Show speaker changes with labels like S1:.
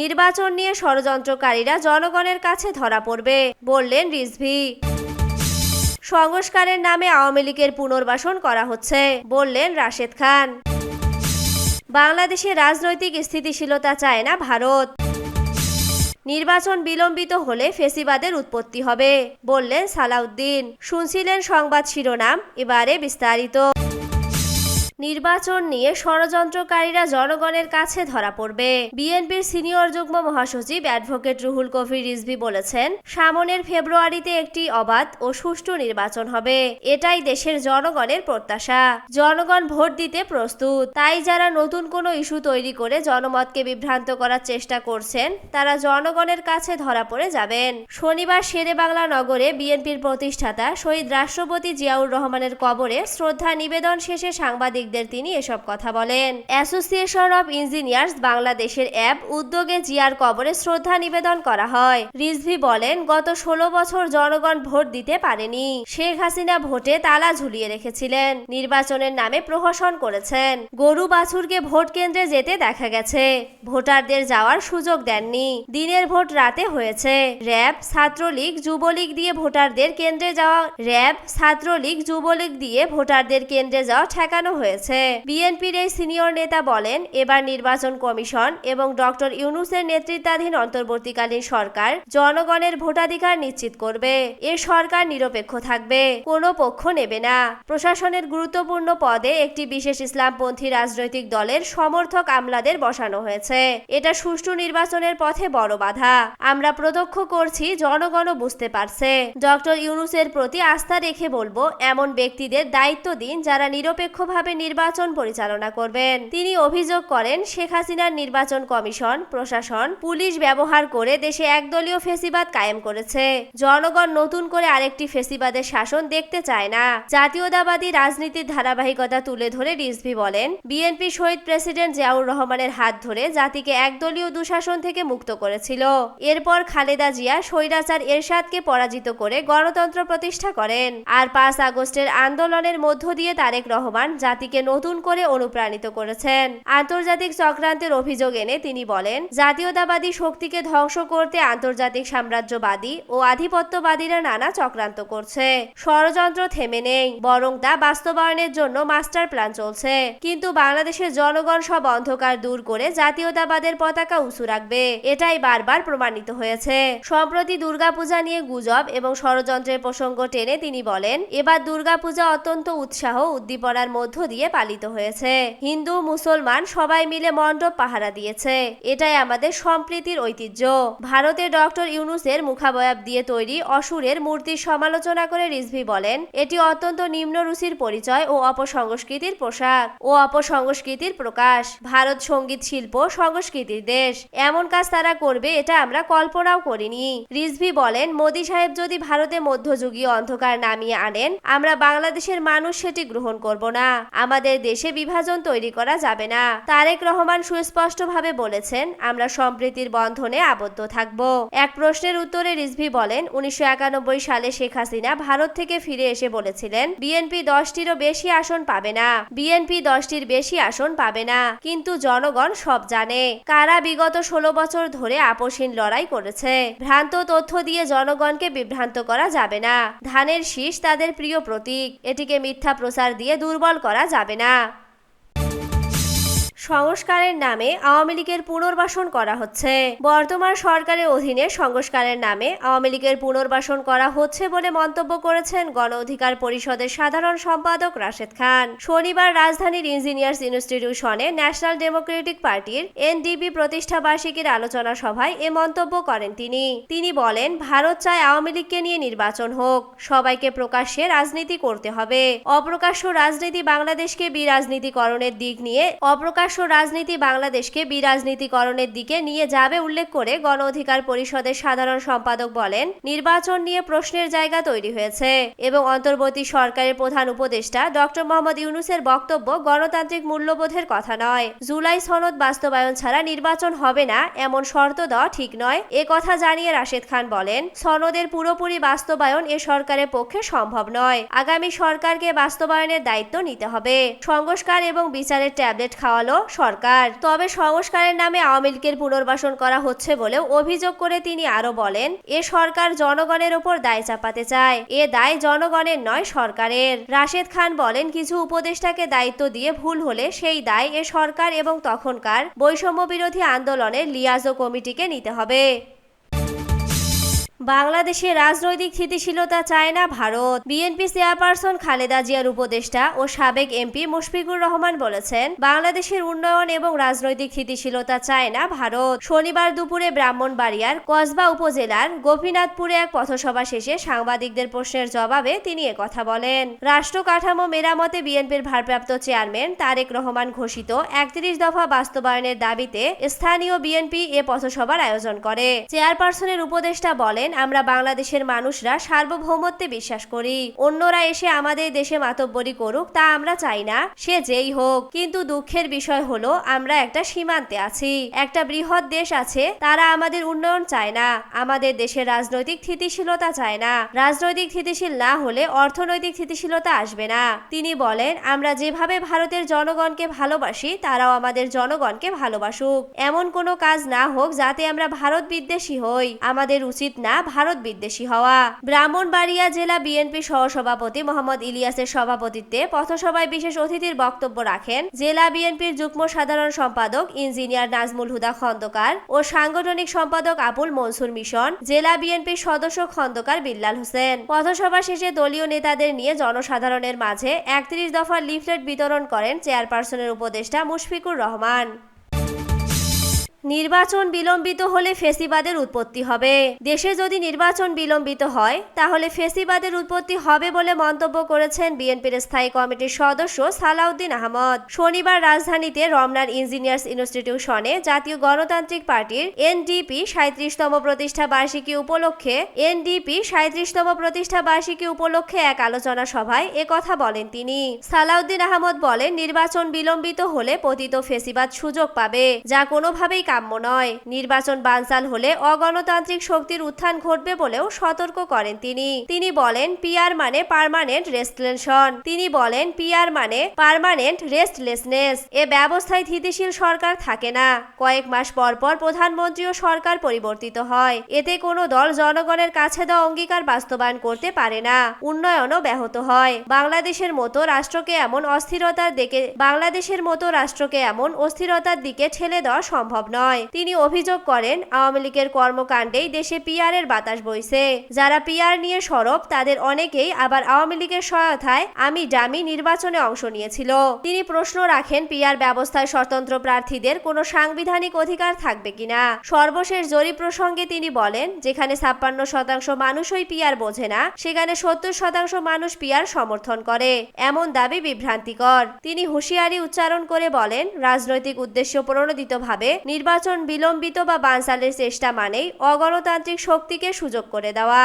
S1: নির্বাচন নিয়ে ষড়যন্ত্রকারীরা জনগণের কাছে ধরা পড়বে বললেন রিজভি সংস্কারের নামে আওয়ামী লীগের পুনর্বাসন করা হচ্ছে বললেন রাশেদ খান বাংলাদেশে রাজনৈতিক স্থিতিশীলতা চায় না ভারত নির্বাচন বিলম্বিত হলে ফেসিবাদের উৎপত্তি হবে বললেন সালাউদ্দিন শুনছিলেন সংবাদ শিরোনাম এবারে বিস্তারিত নির্বাচন নিয়ে ষড়যন্ত্রকারীরা জনগণের কাছে ধরা পড়বে বিএনপির সিনিয়র যুগ্ম মহাসচিব অ্যাডভোকেট রুহুল কবির রিজভি বলেছেন সামনের ফেব্রুয়ারিতে একটি অবাধ ও সুষ্ঠু নির্বাচন হবে এটাই দেশের জনগণের প্রত্যাশা জনগণ ভোট দিতে প্রস্তুত তাই যারা নতুন কোনো ইস্যু তৈরি করে জনমতকে বিভ্রান্ত করার চেষ্টা করছেন তারা জনগণের কাছে ধরা পড়ে যাবেন শনিবার বাংলা নগরে বিএনপির প্রতিষ্ঠাতা শহীদ রাষ্ট্রপতি জিয়াউর রহমানের কবরে শ্রদ্ধা নিবেদন শেষে সাংবাদিক সাংবাদিকদের তিনি এসব কথা বলেন অ্যাসোসিয়েশন অব ইঞ্জিনিয়ার্স বাংলাদেশের অ্যাপ উদ্যোগে জিয়ার কবরে শ্রদ্ধা নিবেদন করা হয় রিজভি বলেন গত ষোলো বছর জনগণ ভোট দিতে পারেনি শেখ হাসিনা ভোটে তালা ঝুলিয়ে রেখেছিলেন নির্বাচনের নামে প্রহসন করেছেন গরু বাছুরকে ভোট কেন্দ্রে যেতে দেখা গেছে ভোটারদের যাওয়ার সুযোগ দেননি দিনের ভোট রাতে হয়েছে র্যাব ছাত্রলীগ যুবলীগ দিয়ে ভোটারদের কেন্দ্রে যাওয়া র্যাব ছাত্রলীগ যুবলীগ দিয়ে ভোটারদের কেন্দ্রে যাওয়া ঠেকানো হয়েছে হয়েছে বিএনপির এই সিনিয়র নেতা বলেন এবার নির্বাচন কমিশন এবং ডক্টর ইউনুসের নেতৃত্বাধীন অন্তর্বর্তীকালীন সরকার জনগণের ভোটাধিকার নিশ্চিত করবে এ সরকার নিরপেক্ষ থাকবে কোনো পক্ষ নেবে না প্রশাসনের গুরুত্বপূর্ণ পদে একটি বিশেষ ইসলামপন্থী রাজনৈতিক দলের সমর্থক আমলাদের বসানো হয়েছে এটা সুষ্ঠু নির্বাচনের পথে বড় বাধা আমরা প্রত্যক্ষ করছি জনগণও বুঝতে পারছে ডক্টর ইউনুসের প্রতি আস্থা রেখে বলবো এমন ব্যক্তিদের দায়িত্ব দিন যারা নিরপেক্ষভাবে নির্বাচন পরিচালনা করবেন তিনি অভিযোগ করেন শেখ হাসিনার নির্বাচন কমিশন প্রশাসন পুলিশ ব্যবহার করে দেশে একদলীয় ফেসিবাদ কায়েম করেছে জনগণ নতুন করে আরেকটি ফেসিবাদের শাসন দেখতে চায় না জাতীয়তাবাদী রাজনীতির ধারাবাহিকতা তুলে ধরে রিজভি বলেন বিএনপি শহীদ প্রেসিডেন্ট জিয়াউর রহমানের হাত ধরে জাতিকে একদলীয় দুঃশাসন থেকে মুক্ত করেছিল এরপর খালেদা জিয়া স্বৈরাচার এরশাদকে পরাজিত করে গণতন্ত্র প্রতিষ্ঠা করেন আর পাঁচ আগস্টের আন্দোলনের মধ্য দিয়ে তারেক রহমান জাতিকে জাতিকে নতুন করে অনুপ্রাণিত করেছেন আন্তর্জাতিক চক্রান্তের অভিযোগ এনে তিনি বলেন জাতীয়তাবাদী শক্তিকে ধ্বংস করতে আন্তর্জাতিক সাম্রাজ্যবাদী ও আধিপত্যবাদীরা নানা চক্রান্ত করছে ষড়যন্ত্র থেমে নেই বরং তা বাস্তবায়নের জন্য মাস্টার প্ল্যান চলছে কিন্তু বাংলাদেশের জনগণ সব অন্ধকার দূর করে জাতীয়তাবাদের পতাকা উঁচু রাখবে এটাই বারবার প্রমাণিত হয়েছে সম্প্রতি দুর্গাপূজা নিয়ে গুজব এবং ষড়যন্ত্রের প্রসঙ্গ টেনে তিনি বলেন এবার দুর্গাপূজা অত্যন্ত উৎসাহ উদ্দীপনার মধ্য দিয়ে দিয়ে পালিত হয়েছে হিন্দু মুসলমান সবাই মিলে মণ্ডপ পাহারা দিয়েছে এটাই আমাদের সম্প্রীতির ঐতিহ্য ভারতে ডক্টর ইউনুসের মুখাবয়াব দিয়ে তৈরি অসুরের মূর্তির সমালোচনা করে রিজভি বলেন এটি অত্যন্ত নিম্ন রুচির পরিচয় ও অপসংস্কৃতির পোশাক ও অপসংস্কৃতির প্রকাশ ভারত সঙ্গীত শিল্প সংস্কৃতির দেশ এমন কাজ তারা করবে এটা আমরা কল্পনাও করিনি রিজভি বলেন মোদী সাহেব যদি ভারতে মধ্যযুগীয় অন্ধকার নামিয়ে আনেন আমরা বাংলাদেশের মানুষ সেটি গ্রহণ করব না আমাদের দেশে বিভাজন তৈরি করা যাবে না তারেক রহমান সুস্পষ্টভাবে বলেছেন আমরা সম্প্রীতির বন্ধনে আবদ্ধ থাকব এক প্রশ্নের উত্তরে রিজভি বলেন উনিশশো সালে শেখ হাসিনা ভারত থেকে ফিরে এসে বলেছিলেন বিএনপি দশটিরও বেশি আসন পাবে না বিএনপি দশটির বেশি আসন পাবে না কিন্তু জনগণ সব জানে কারা বিগত ষোলো বছর ধরে আপোষহীন লড়াই করেছে ভ্রান্ত তথ্য দিয়ে জনগণকে বিভ্রান্ত করা যাবে না ধানের শীষ তাদের প্রিয় প্রতীক এটিকে মিথ্যা প্রচার দিয়ে দুর্বল করা যাবে যাবে না সংস্কারের নামে আওয়ামী লীগের পুনর্বাসন করা হচ্ছে বর্তমান সরকারের অধীনে সংস্কারের নামে আওয়ামী লীগের পুনর্বাসন করা হচ্ছে বলে মন্তব্য করেছেন গণ অধিকার পরিষদের সাধারণ সম্পাদক রাশেদ খান শনিবার রাজধানীর ইঞ্জিনিয়ার্স ইনস্টিটিউশনে ন্যাশনাল ডেমোক্রেটিক পার্টির এনডিপি প্রতিষ্ঠা বার্ষিকীর আলোচনা সভায় এ মন্তব্য করেন তিনি তিনি বলেন ভারত চায় আওয়ামী লীগকে নিয়ে নির্বাচন হোক সবাইকে প্রকাশ্যে রাজনীতি করতে হবে অপ্রকাশ্য রাজনীতি বাংলাদেশকে বিরাজনীতিকরণের দিক নিয়ে অপ্রকাশ ইতিহাস রাজনীতি বাংলাদেশকে বিরাজনীতিকরণের দিকে নিয়ে যাবে উল্লেখ করে গণ অধিকার পরিষদের সাধারণ সম্পাদক বলেন নির্বাচন নিয়ে প্রশ্নের জায়গা তৈরি হয়েছে এবং অন্তর্বর্তী সরকারের প্রধান উপদেষ্টা ডক্টর মোহাম্মদ ইউনুসের বক্তব্য গণতান্ত্রিক মূল্যবোধের কথা নয় জুলাই সনদ বাস্তবায়ন ছাড়া নির্বাচন হবে না এমন শর্ত দেওয়া ঠিক নয় এ কথা জানিয়ে রাশেদ খান বলেন সনদের পুরোপুরি বাস্তবায়ন এ সরকারের পক্ষে সম্ভব নয় আগামী সরকারকে বাস্তবায়নের দায়িত্ব নিতে হবে সংস্কার এবং বিচারের ট্যাবলেট খাওয়ালো সরকার তবে সংস্কারের নামে আওয়ামী লীগের পুনর্বাসন করা হচ্ছে বলেও অভিযোগ করে তিনি আরো বলেন এ সরকার জনগণের ওপর দায় চাপাতে চায় এ দায় জনগণের নয় সরকারের রাশেদ খান বলেন কিছু উপদেষ্টাকে দায়িত্ব দিয়ে ভুল হলে সেই দায় এ সরকার এবং তখনকার বৈষম্য বিরোধী আন্দোলনের লিয়াজো কমিটিকে নিতে হবে বাংলাদেশে রাজনৈতিক স্থিতিশীলতা চায় না ভারত বিএনপি চেয়ারপারসন খালেদা জিয়ার উপদেষ্টা ও সাবেক এমপি মুশফিকুর রহমান বলেছেন বাংলাদেশের উন্নয়ন এবং রাজনৈতিক স্থিতিশীলতা চায় না ভারত শনিবার দুপুরে ব্রাহ্মণবাড়িয়ার কসবা উপজেলার গোপীনাথপুরে এক পথসভা শেষে সাংবাদিকদের প্রশ্নের জবাবে তিনি কথা বলেন রাষ্ট্র কাঠামো মেরামতে বিএনপির ভারপ্রাপ্ত চেয়ারম্যান তারেক রহমান ঘোষিত একত্রিশ দফা বাস্তবায়নের দাবিতে স্থানীয় বিএনপি এ পথসভার আয়োজন করে চেয়ারপারসনের উপদেষ্টা বলেন বলেন আমরা বাংলাদেশের মানুষরা সার্বভৌমত্বে বিশ্বাস করি অন্যরা এসে আমাদের দেশে মাতব্বরি করুক তা আমরা চাই না সে যেই হোক কিন্তু দুঃখের বিষয় হলো আমরা একটা সীমান্তে আছি একটা বৃহৎ দেশ আছে তারা আমাদের উন্নয়ন চায় না আমাদের দেশের রাজনৈতিক স্থিতিশীলতা চায় না রাজনৈতিক স্থিতিশীল না হলে অর্থনৈতিক স্থিতিশীলতা আসবে না তিনি বলেন আমরা যেভাবে ভারতের জনগণকে ভালোবাসি তারাও আমাদের জনগণকে ভালোবাসুক এমন কোনো কাজ না হোক যাতে আমরা ভারত বিদ্বেষী হই আমাদের উচিত না ভারত বিদ্বেষী হওয়া ব্রাহ্মণবাড়িয়া জেলা বিএনপি সহসভাপতি মোহাম্মদ ইলিয়াসের সভাপতিত্বে পথসভায় বিশেষ অতিথির বক্তব্য রাখেন জেলা বিএনপির যুগ্ম সাধারণ সম্পাদক ইঞ্জিনিয়ার নাজমুল হুদা খন্দকার ও সাংগঠনিক সম্পাদক আবুল মনসুর মিশন জেলা বিএনপির সদস্য খন্দকার বিল্লাল হোসেন পথসভা শেষে দলীয় নেতাদের নিয়ে জনসাধারণের মাঝে একত্রিশ দফার লিফলেট বিতরণ করেন চেয়ারপারসনের উপদেষ্টা মুশফিকুর রহমান নির্বাচন বিলম্বিত হলে ফেসিবাদের উৎপত্তি হবে দেশে যদি নির্বাচন বিলম্বিত হয় তাহলে ফেসিবাদের উৎপত্তি হবে বলে মন্তব্য করেছেন বিএনপির স্থায়ী কমিটির সদস্য সালাউদ্দিন আহমদ শনিবার রাজধানীতে রমনার ইঞ্জিনিয়ার্স ইনস্টিটিউশনে জাতীয় গণতান্ত্রিক পার্টির এনডিপি সাঁত্রিশতম প্রতিষ্ঠা বার্ষিকী উপলক্ষে এনডিপি সাঁত্রিশতম প্রতিষ্ঠা বার্ষিকী উপলক্ষে এক আলোচনা সভায় এ কথা বলেন তিনি সালাউদ্দিন আহমদ বলেন নির্বাচন বিলম্বিত হলে পতিত ফেসিবাদ সুযোগ পাবে যা কোনোভাবেই কাম্য নয় নির্বাচন বানচাল হলে অগণতান্ত্রিক শক্তির উত্থান ঘটবে বলেও সতর্ক করেন তিনি তিনি বলেন পিয়ার মানে পারমানেন্ট রেস্টলেশন তিনি বলেন পিয়ার মানে পারমানেন্ট রেস্টলেসনেস এ ব্যবস্থায় স্থিতিশীল সরকার থাকে না কয়েক মাস পর পর প্রধানমন্ত্রী ও সরকার পরিবর্তিত হয় এতে কোনো দল জনগণের কাছে দেওয়া অঙ্গীকার বাস্তবায়ন করতে পারে না উন্নয়নও ব্যাহত হয় বাংলাদেশের মতো রাষ্ট্রকে এমন অস্থিরতার দিকে বাংলাদেশের মতো রাষ্ট্রকে এমন অস্থিরতার দিকে ঠেলে দেওয়া সম্ভব নয় নয় তিনি অভিযোগ করেন আওয়ামী লীগের কর্মকাণ্ডেই দেশে পিয়ারের বাতাস বইছে যারা পিয়ার নিয়ে সরব তাদের অনেকেই আবার আওয়ামী লীগের সহায়তায় আমি ডামি নির্বাচনে অংশ নিয়েছিল তিনি প্রশ্ন রাখেন পিয়ার ব্যবস্থায় স্বতন্ত্র প্রার্থীদের কোনো সাংবিধানিক অধিকার থাকবে কিনা সর্বশেষ জরিপ প্রসঙ্গে তিনি বলেন যেখানে ছাপ্পান্ন শতাংশ মানুষই পিয়ার বোঝে না সেখানে সত্তর শতাংশ মানুষ পিয়ার সমর্থন করে এমন দাবি বিভ্রান্তিকর তিনি হুঁশিয়ারি উচ্চারণ করে বলেন রাজনৈতিক উদ্দেশ্য প্রণোদিতভাবে নির্বাচন নির্বাচন বিলম্বিত বা বানসালের চেষ্টা মানেই অগণতান্ত্রিক শক্তিকে সুযোগ করে দেওয়া